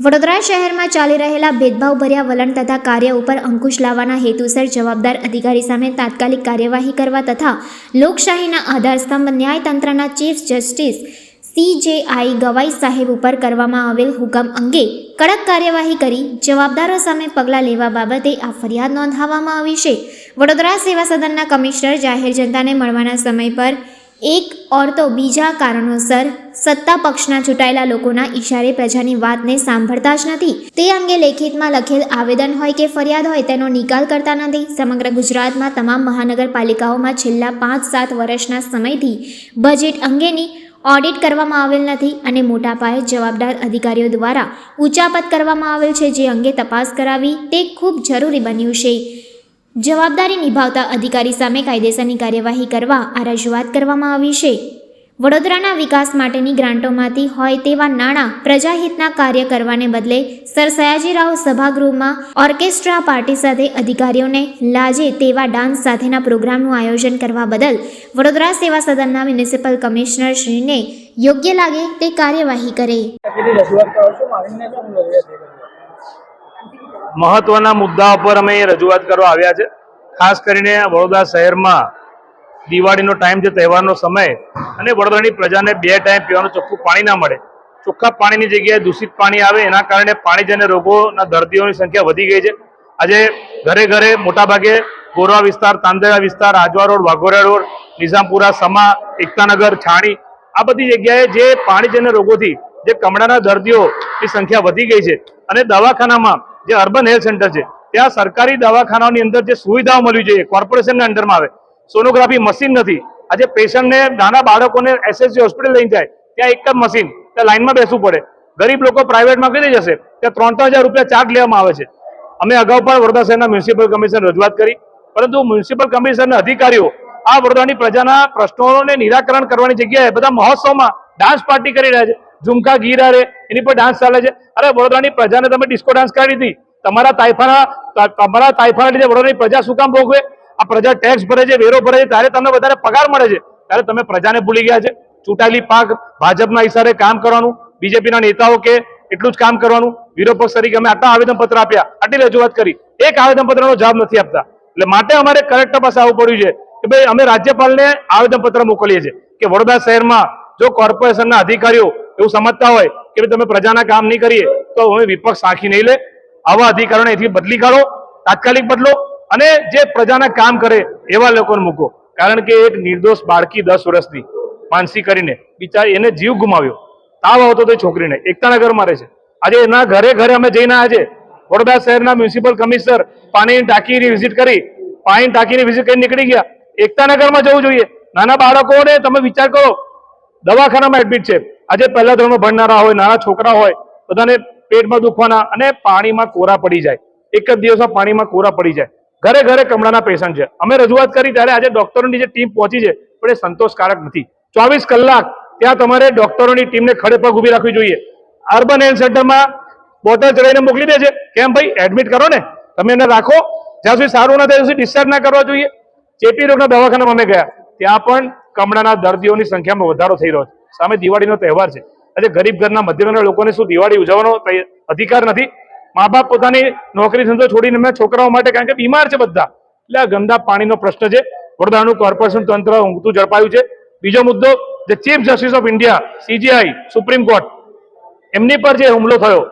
વડોદરા શહેરમાં ચાલી રહેલા ભેદભાવભર્યા વલણ તથા કાર્ય ઉપર અંકુશ લાવવાના હેતુસર જવાબદાર અધિકારી સામે તાત્કાલિક કાર્યવાહી કરવા તથા લોકશાહીના આધારસ્તંભ ન્યાયતંત્રના ચીફ જસ્ટિસ સીજેઆઈ ગવાઈ સાહેબ ઉપર કરવામાં આવેલ હુકમ અંગે કડક કાર્યવાહી કરી જવાબદારો સામે પગલાં લેવા બાબતે આ ફરિયાદ નોંધાવવામાં આવી છે. વડોદરા સેવા સદનના કમિશનર જાહેર જનતાને મળવાના સમય પર એક ઓર તો બીજા કારણોસર સત્તા પક્ષના ચૂંટાયેલા લોકોના ઈશારે પ્રજાની વાતને સાંભળતા જ નથી. તે અંગે લેખિતમાં લખેલ આવેદન હોય કે ફરિયાદ હોય તેનો નિકાલ કરતા નથી. સમગ્ર ગુજરાતમાં તમામ મહાનગરપાલિકાઓમાં છેલ્લા પાંચ સાત વર્ષના સમયથી બજેટ અંગેની ઓડિટ કરવામાં આવેલ નથી અને મોટા પાયે જવાબદાર અધિકારીઓ દ્વારા ઉચાપત કરવામાં આવેલ છે જે અંગે તપાસ કરાવી તે ખૂબ જરૂરી બન્યું છે. જવાબદારી નિભાવતા અધિકારી સામે કાયદેસરની કાર્યવાહી કરવા આ રજૂઆત કરવામાં આવી છે. વડોદરાના વિકાસ માટેની ગ્રાન્ટોમાંથી હોય તેવા નાણાં પ્રજાહિતના કાર્ય કરવાને બદલે સર સયાજીરાવ સભાગૃહમાં ઓર્કેસ્ટ્રા પાર્ટી સાથે અધિકારીઓને લાજે તેવા ડાન્સ સાથેના પ્રોગ્રામનું આયોજન કરવા બદલ વડોદરા સેવા સદનના મ્યુનિસિપલ કમિશનર શ્રીને યોગ્ય લાગે તે કાર્યવાહી કરે? મહત્વના મુદ્દા પર અમે રજૂઆત કરવા આવ્યા છે. ખાસ કરીને વડોદરા શહેરમાં દિવાળીનો ટાઈમ છે તહેવારનો સમય અને વડોદરાની પ્રજાને બે ટાઈમ પીવાનું ચોખ્ખું પાણી ના મળે. ચોખ્ખા પાણીની જગ્યાએ દૂષિત પાણી આવે એના કારણે પાણીજન્ય રોગોના દર્દીઓની સંખ્યા વધી ગઈ છે. આજે ઘરે ઘરે મોટાભાગે ગોરવા વિસ્તાર, તાંદેરા વિસ્તાર આજવા રોડ વાઘોરા રોડ, નિઝામપુરા, સમા, એકતાનગર, છાણી આ બધી જગ્યાએ જે પાણીજન્ય રોગોથી, જે કમળાના દર્દીઓની સંખ્યા વધી ગઈ છે અને દવાખાનામાં જે અર્બન હેલ્થ સેન્ટર છે, ત્યાં સરકારી દવાખાનાઓની અંદર જે સુવિધાઓ મળવી જોઈએ, કોર્પોરેશનના અંડરમાં આવે સોનોગ્રાફી મશીન નથી. આજે પેશન્ટને નાના બાળકોને એસએસજી હોસ્પિટલ લઈને જાય, ત્યાં એક જ મશીન, ત્યાં લાઇનમાં બેસવું પડે. ગરીબ લોકો પ્રાઇવેટમાં કરી જશે? ત્યાં ત્રણ ત્રણ હજાર રૂપિયા ચાર્જ લેવામાં આવે છે. અમે અગાઉ પણ વડોદરા શહેરના મ્યુનિસિપલ કમિશનર રજૂઆત કરી, પરંતુ મ્યુનિસિપલ કમિશનરના અધિકારીઓ આ વડોદરાની પ્રજાના પ્રશ્નોને નિરાકરણ કરવાની જગ્યાએ બધા મહોત્સવમાં ડાન્સ પાર્ટી કરી રહ્યા છે. ઝુમકા ગીરા રે એની પર ડાન્સ ચાલે છે. અરે, વડોદરાની પ્રજાને તમે ડિસ્કો ડાન્સ કાઢી દીધી. તમારા તાઇફાના તમારા તાઇફાના લીધે વડોદરાની પ્રજા શું કામ ભોગવે? આ પ્રજા ટેક્સ ભરે છે, વેરો ભરે છે, ત્યારે તમને વધારે પગાર મળે છે. ત્યારે તમે પ્રજાને ભૂલી ગયા છે. ચૂંટાયેલી પાક ભાજપના હિસારે કામ કરવાનું, બીજેપીના નેતાઓ કે એટલું જ કામ કરવાનું. વિરોધ પક્ષ તરીકે અમે આટલા આવેદનપત્ર આપ્યા. આટલી રજૂઆત કરી. એક આવેદનપત્રનો જવાબ નથી આપતા. એટલે માટે અમારે કલેક્ટર પાસે આવવું પડ્યું છે કે ભાઈ અમે રાજ્યપાલને આવેદનપત્ર મોકલીએ છીએ કે વડોદરા શહેરમાં જો કોર્પોરેશનના અધિકારીઓ એવું સમજતા હોય કે તમે પ્રજાના કામ નહીં કરીએ, તો અમે વિપક્ષ સાખી નહીં લે. આવા અધિકારોને એથી બદલી કાઢો. તાત્કાલિક બદલો. અને જે પ્રજાના કામ કરે એવા લોકોને મૂકો. કારણ કે એક નિર્દોષ બાળકી દસ વર્ષની, માનસી કરીને, બિચારી એને જીવ ગુમાવ્યો. તાવ આવતો તો છોકરીને. એકતાનગરમાં રહે છે. આજે એના ઘરે ઘરે અમે જઈને આજે વડોદરા શહેરના મ્યુનિસિપલ કમિશનર પાણીની ટાંકીની વિઝિટ કરી, પાણીની ટાંકીની વિઝિટ કરી નીકળી ગયા. એકતાનગરમાં જવું જોઈએ. નાના બાળકોને તમે વિચાર કરો, દવાખાનામાં એડમિટ છે. આજે પહેલા ધોરણમાં ભણનારા હોય, નાના છોકરા હોય, બધાને પેટમાં દુખવાના અને પાણીમાં કોરા પડી જાય. એક જ દિવસમાં પાણીમાં કોરા પડી જાય. ઘરે ઘરે કમળાના પેશન્ટ છે. અમે રજૂઆત કરી ત્યારે આજે ડોક્ટરોની જે ટીમ પહોંચી છે, પણ એ સંતોષકારક નથી. ચોવીસ કલાક ત્યાં તમારે ડોક્ટરોની ટીમને ખડે પગ ઊભી રાખવી જોઈએ. અર્બન હેલ્થ સેન્ટરમાં બોટલ ચડાવીને મોકલી દે છે. કેમ ભાઈ? એડમિટ કરો ને. તમે એને રાખો. જ્યાં સુધી સારું ના થાય ત્યાં સુધી ડિસ્ચાર્જ ના કરવા જોઈએ. ચેપી રોગના દવાખાનામાં અમે ગયા. ત્યાં પણ કમળાના દર્દીઓની સંખ્યામાં વધારો થઈ રહ્યો છે. સામે દિવાળીનો તહેવાર છે. આજે ગરીબ ઘરના મધ્યમના લોકોને શું દિવાળી ઉજવવાનો અધિકાર નથી? મા બાપ પોતાની નોકરી ધંધો છોડીને મેં છોકરાઓ માટે કારણ કે બીમાર છે બધા. એટલે આ ગંદા પાણીનો પ્રશ્ન છે. વડોદરાનું કોર્પોરેશન તંત્ર ઊંઘતું ઝડપાયું છે. બીજો મુદ્દો જે chief justice of India, CGI, supreme court, એમની પર જે હુમલો થયો,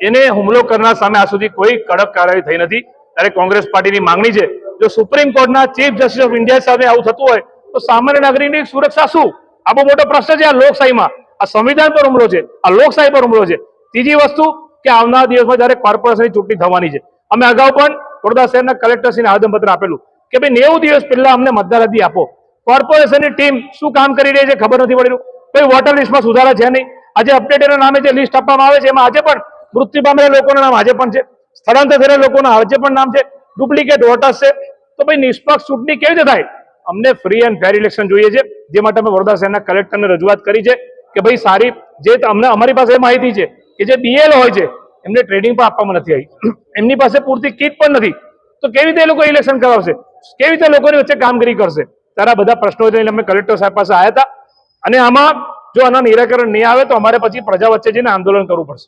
એને હુમલો કરનાર સામે આ સુધી કોઈ કડક કાર્યવાહી થઈ નથી. ત્યારે કોંગ્રેસ પાર્ટીની માંગણી છે, જો સુપ્રીમ કોર્ટના ચીફ જસ્ટિસ ઓફ ઇન્ડિયા સામે આવું થતું હોય, તો સામાન્ય નાગરિકની સુરક્ષા શું? આ બહુ મોટો પ્રશ્ન છે આ લોકશાહીમાં. આ સંવિધાન પર હુમલો છે, આ લોકશાહી પર હુમલો છે. ત્રીજી વસ્તુ કે આવનાર દિવસમાં જ્યારે કોર્પોરેશનની ચૂંટણી થવાની છે. અમે અગાઉ પણ વડોદરા શહેરના કલેક્ટરશ્રીને આવેદનપત્ર આપેલું કે ભાઈ નેવું દિવસ પહેલા અમને મતદાર યાદી આપો. કોર્પોરેશનની ટીમ શું કામ કરી રહી છે ખબર નથી પડી કોઈ વોટર લિસ્ટમાં સુધારા છે નહીં. આજે અપડેટેડના નામે જે લિસ્ટ આપવામાં આવે છે, એમાં આજે પણ મૃત્યુ પામેલા લોકોના નામ આજે પણ છે. સ્થળાંતર થયેલા લોકોના આજે પણ નામ છે. ડુપ્લિકેટ વોટર્સ છે. તો ભાઈ નિષ્પક્ષ ચૂંટણી કેવી રીતે થાય? અમને ફ્રી એન્ડ ફેર ઇલેક્શન જોઈએ છે. જે માટે અમે વડોદરા શહેરના કલેક્ટરને રજૂઆત કરી છે કે ભાઈ સારી જે અમને અમારી પાસે માહિતી છે કે જે બીએલ હોય છે, એમને ટ્રેનિંગ પણ આપવામાં નથી આવી. એમની પાસે પૂરતી કીટ પણ નથી. તો કેવી રીતે એ લોકો ઇલેક્શન કરાવશે? કેવી રીતે લોકોની વચ્ચે કામગીરી કરશે? તારા બધા પ્રશ્નો લઈને અમે કલેક્ટર સાહેબ પાસે આવ્યા હતા. અને આમાં જો આના નિરાકરણ નહીં આવે તો અમારે પછી પ્રજા વચ્ચે જઈને આંદોલન કરવું પડશે.